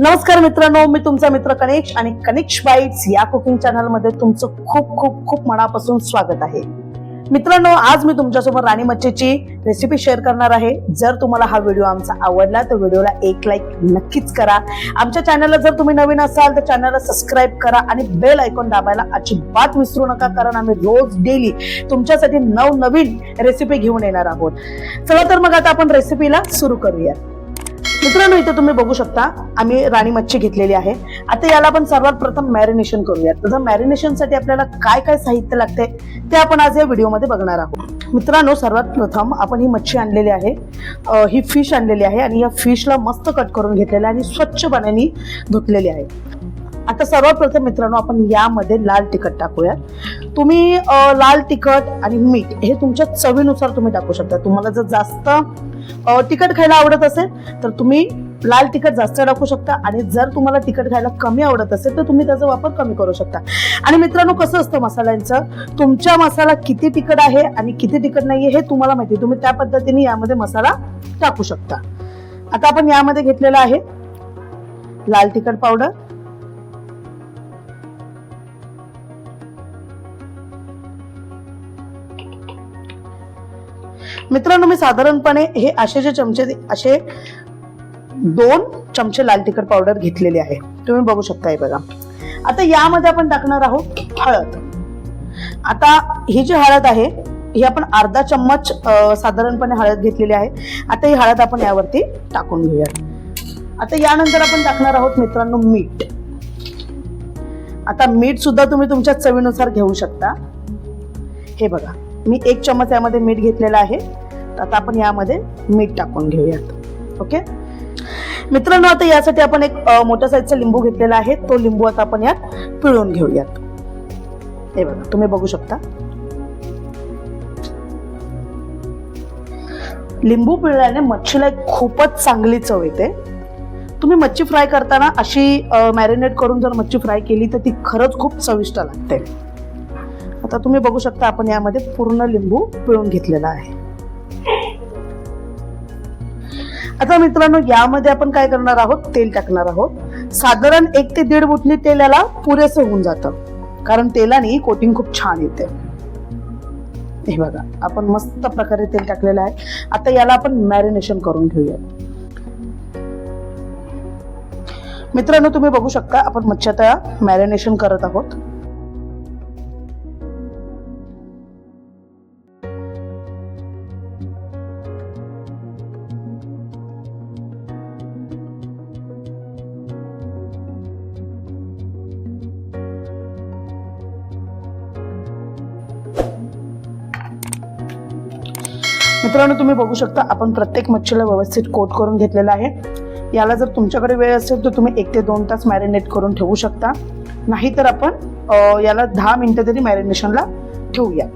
नमस्कार मित्रांनो मी तुमचा मित्र कनेक्ष आणि कनेक्श बाईट्स या कुकिंग चॅनलमध्ये तुमचं खूप खूप खूप मनापासून स्वागत आहे. मित्रांनो आज मी तुमच्यासोबत राणी मच्छीची रेसिपी शेअर करणार आहे. जर तुम्हाला हा व्हिडिओ आमचा आवडला तर व्हिडिओला एक लाईक नक्कीच करा. आमच्या चॅनलला जर तुम्ही नवीन असाल तर चॅनलला सबस्क्राईब करा आणि बेल आयकॉन दाबायला अजिबात विसरू नका कारण आम्ही रोज डेली तुमच्यासाठी नवनवीन रेसिपी घेऊन येणार आहोत. चला तर मग आता आपण रेसिपीला सुरू करूया. मित्रांनो इथे तुम्ही बघू शकता. आम्ही राणी मच्छी घेतलेली आहे. आता याला आपण सर्वात प्रथम मॅरिनेशन करूयात. तर मॅरिनेशनसाठी आपल्याला काय काय साहित्य लागते ते आपण आज या व्हिडिओमध्ये बघणार आहोत. मित्रांनो सर्वात प्रथम आपण ही मच्छी आणलेली आहे. ही फिश आणलेली आहे आणि या फिशला मस्त कट करून घेतलेली आहे आणि स्वच्छ पाण्याने धुतलेली आहे. आता सर्वात प्रथम मित्रांनो आपण यामध्ये लाल तिखट टाकूया तुम्ही लाल तिखट आणि मीठ हे तुमच्या चवीनुसार तुम्ही टाकू शकता. तुम्हाला जर जास्त तिखट खायला आवडत असेल तर तुम्ही लाल तिखट जास्त टाकू शकता. आणि जर तुम्हाला तिखट खायला कमी आवडत असेल तर तुम्ही त्याचा वापर कमी करू शकता. आणि मित्रांनो कसं असतं मसाल्यांचं? तुमच्या मसाला किती तिखट आहे आणि किती तिखट नाहीये हे तुम्हाला माहिती तुम्ही त्या पद्धतीने यामध्ये मसाला टाकू शकता. आता आपण यामध्ये घेतलेला आहे लाल तिखट पावडर. मित्रांनो मी साधारणपणे हे असे जे चमचे असे दोन चमचे लाल तिखट पावडर घेतलेले आहे. तुम्ही बघू शकता हे बघा. आता यामध्ये आपण टाकणार आहोत हळद. आता ही जी हळद आहे ही आपण अर्धा चम्मच साधारणपणे हळद घेतलेली आहे. आता ही हळद आपण यावरती टाकून घेऊया. आता यानंतर आपण टाकणार आहोत मित्रांनो मीठ. आता मीठ सुद्धा तुम्ही तुमच्या चवीनुसार घेऊ शकता. हे बघा. मी एक चमच यामध्ये मीठ घेतलेलं आहे. आता आपण यामध्ये मीठ टाकून घेऊयात. ओके? मित्रांनो आता यासाठी आपण एक मोठ्या साईजचा लिंबू घेतलेला आहे. तो लिंबू आता आपण यात पिळून घेऊयात. हे बघा तुम्ही बघू शकता. लिंबू पिळल्याने मच्छीला एक खूपच चांगली चव येते. तुम्ही मच्छी फ्राय करताना अशी मॅरिनेट करून जर मच्छी फ्राय केली तर ती खरंच खूप चविष्ट लागते. आता तुम्ही बघू शकता आपण यामध्ये पूर्ण लिंबू पिळून घेतलेला आहे. आता मित्रांनो यामध्ये आपण काय करणार आहोत? तेल टाकणार आहोत. साधारण एक ते दीड बुटली तेल याला पुरेसं होऊन जातं. कारण तेलाने कोटिंग खूप छान येते. हे बघा आपण मस्त प्रकारे तेल टाकलेलं आहे. आता याला आपण मॅरिनेशन करून घेऊया. मित्रांनो तुम्ही बघू शकता आपण मच्छी आता मॅरिनेशन करत आहोत. मित्रांनो तुम्ही बघू शकता आपण प्रत्येक मच्छीला व्यवस्थित कोट करून घेतलेला आहे. याला जर तुमच्याकडे वेळ असेल तर तुम्ही एक ते दोन तास मॅरिनेट करून ठेवू शकता. नाहीतर आपण याला दहा मिनिटं तरी मॅरिनेशनला ठेवूया.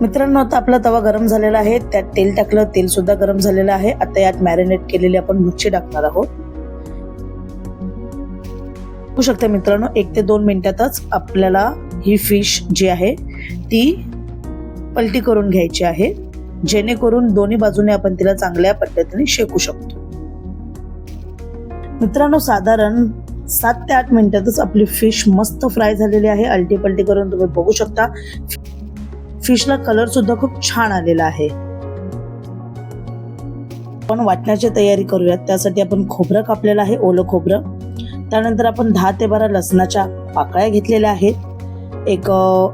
मित्रांनो आता आपला तवा गरम झालेला आहे. त्यात तेल टाकलं तेल सुद्धा गरम झालेलं आहे. आता यात मॅरिनेट केलेली आपण मच्छी टाकणार आहोत. बघू शकता मित्रांनो एक ते दोन मिनिटातच आपल्याला ही फिश जी आहे ती पलटी करून घ्यायची आहे. जेणेकरून दोन्ही बाजूने आपण तिला चांगल्या पद्धतीने शेकू शकतो. मित्रांनो साधारण सात ते आठ मिनिटातच आपली फिश मस्त फ्राय झालेली आहे. अलटी पलटी करून तुम्ही बघू शकता. फिशला कलर सुद्धा खूप छान आलेला आहे. आपण वाटण्याची तयारी करूयात. त्यासाठी आपण खोबरं कापलेलं आहे ओलं खोबरं. त्यानंतर आपण दहा ते बारा लसणाच्या पाकळ्या घेतलेल्या आहेत. एक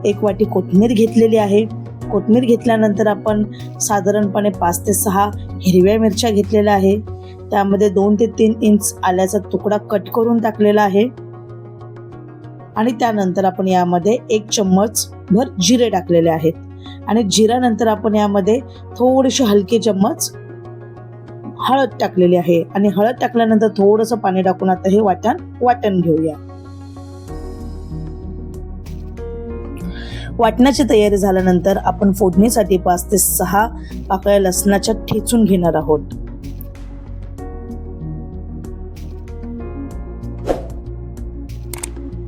एक वाटी कोथिंबीर घेतलेली आहे. कोथमीर घेतल्यानंतर आपण साधारणपणे पाच ते सहा हिरव्या मिरच्या घेतलेल्या आहे. त्यामध्ये दोन ते तीन इंच आल्याचा तुकडा कट करून टाकलेला आहे. आणि त्यानंतर आपण यामध्ये एक चम्मच भर जिरे टाकलेले आहेत. आणि जिऱ्यानंतर आपण यामध्ये थोडीशी हलकी चम्मच हळद टाकलेली आहे. आणि हळद टाकल्यानंतर थोडंसं पाणी टाकून आता हे वाटण वाटण घेऊया. वाटण्याची तयारी झाल्यानंतर आपण फोडणीसाठी पाच ते सहा पाकळ्या लसणाच्या ठेचून घेणार आहोत.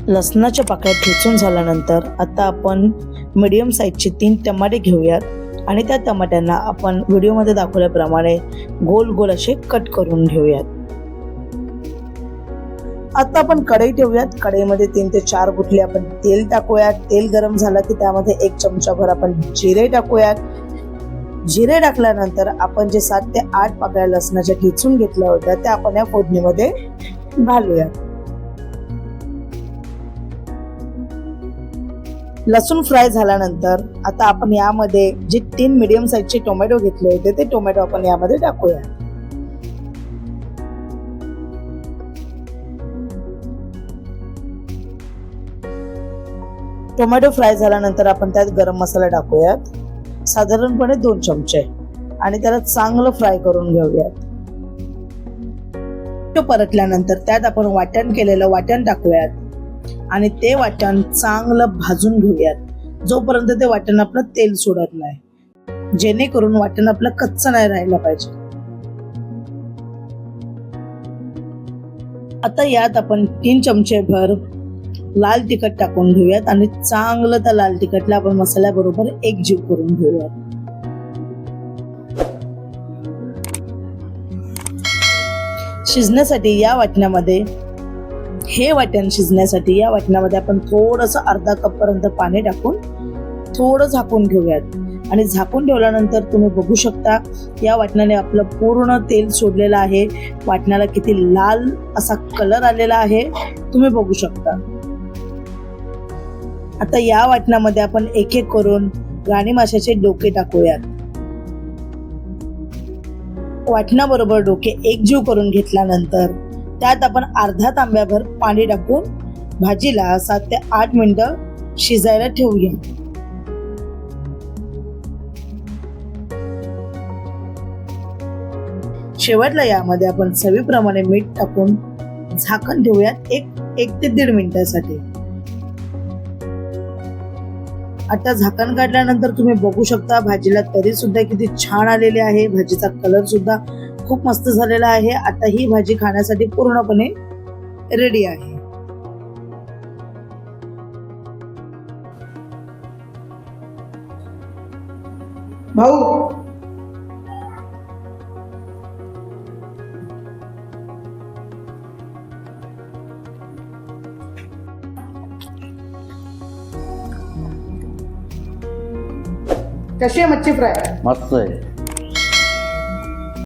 लसणाच्या पाकळ्या ठेचून झाल्यानंतर आता आपण मिडियम साईजचे तीन टमाटे घेऊयात आणि त्या टमाट्यांना आपण व्हिडिओमध्ये दाखवल्याप्रमाणे गोल गोल असे कट करून घेऊयात. आता आपण कढई ठेवूयात. कढईमध्ये तीन ते चार गुठले आपण तेल टाकूयात. तेल गरम झालं की त्यामध्ये एक चमचाभर आपण जिरे टाकूयात. जिरे टाकल्यानंतर आपण जे सात ते आठ पाकळ्या लसणाच्या ठेचून घेतल्या होत्या त्या आपण या फोडणीमध्ये घालूयात. लसूण फ्राय झाल्यानंतर आता आपण यामध्ये जे तीन मिडियम साईजचे टोमॅटो घेतले होते ते टोमॅटो आपण यामध्ये टाकूया टोमॅटो फ्राय झाल्यानंतर आपण त्यात गरम मसाला टाकूयात. साधारणपणे दोन चमचे. आणि त्याला चांगलं फ्राय करून घेऊयात. तो परतल्यानंतर त्यात आपण वाटण केलेलं वाटण टाकूयात. आणि ते वाटण चांगलं भाजून घेऊयात. जोपर्यंत ते वाटण आपलं तेल सोडत नाही. जेणेकरून वाटण आपलं कच्चं नाही राहिलं पाहिजे. आता यात आपण तीन चमचे भर लाल तिखट टाकून घेऊयात आणि चांगलं त्या लाल तिखटला आपण मसाल्याबरोबर एकजीव करून घेऊयात. शिजण्यासाठी या वाटण्यामध्ये हे वाटण शिजण्यासाठी या वाटण्यामध्ये आपण थोडंसं अर्धा कप पर्यंत पाणी टाकून थोडं झाकून घेऊयात. आणि झाकून ठेवल्यानंतर तुम्ही बघू शकता या वाटण्याने आपलं पूर्ण तेल सोडलेलं आहे. वाटण्याला किती लाल असा कलर आलेला आहे. तुम्ही बघू शकता. आता या वाटणामध्ये आपण एक एक करून राणी माशाचे डोके टाकूयात वाटणाबरोबर डोके एकजीव करून घेतल्यानंतर त्यात आपण अर्धा तांब्याभर पाणी टाकून भाजीला सात ते आठ मिनटं शिजायला ठेवूया. शेवटला यामध्ये आपण चवीप्रमाणे मीठ टाकून झाकण ठेवूयात एक एक ते दीड मिनिटासाठी. आता झाकण काढल्यानंतर तुम्ही बघू शकता भाजीला तरी सुद्धा किती छान आलेली आहे. भाजीचा कलर सुद्धा खूप मस्त झालेला आहे. आता ही भाजी खाण्यासाठी पूर्णपणे रेडी आहे. भाऊ कशी आहे मच्छी फ्राय? मस्त आहे.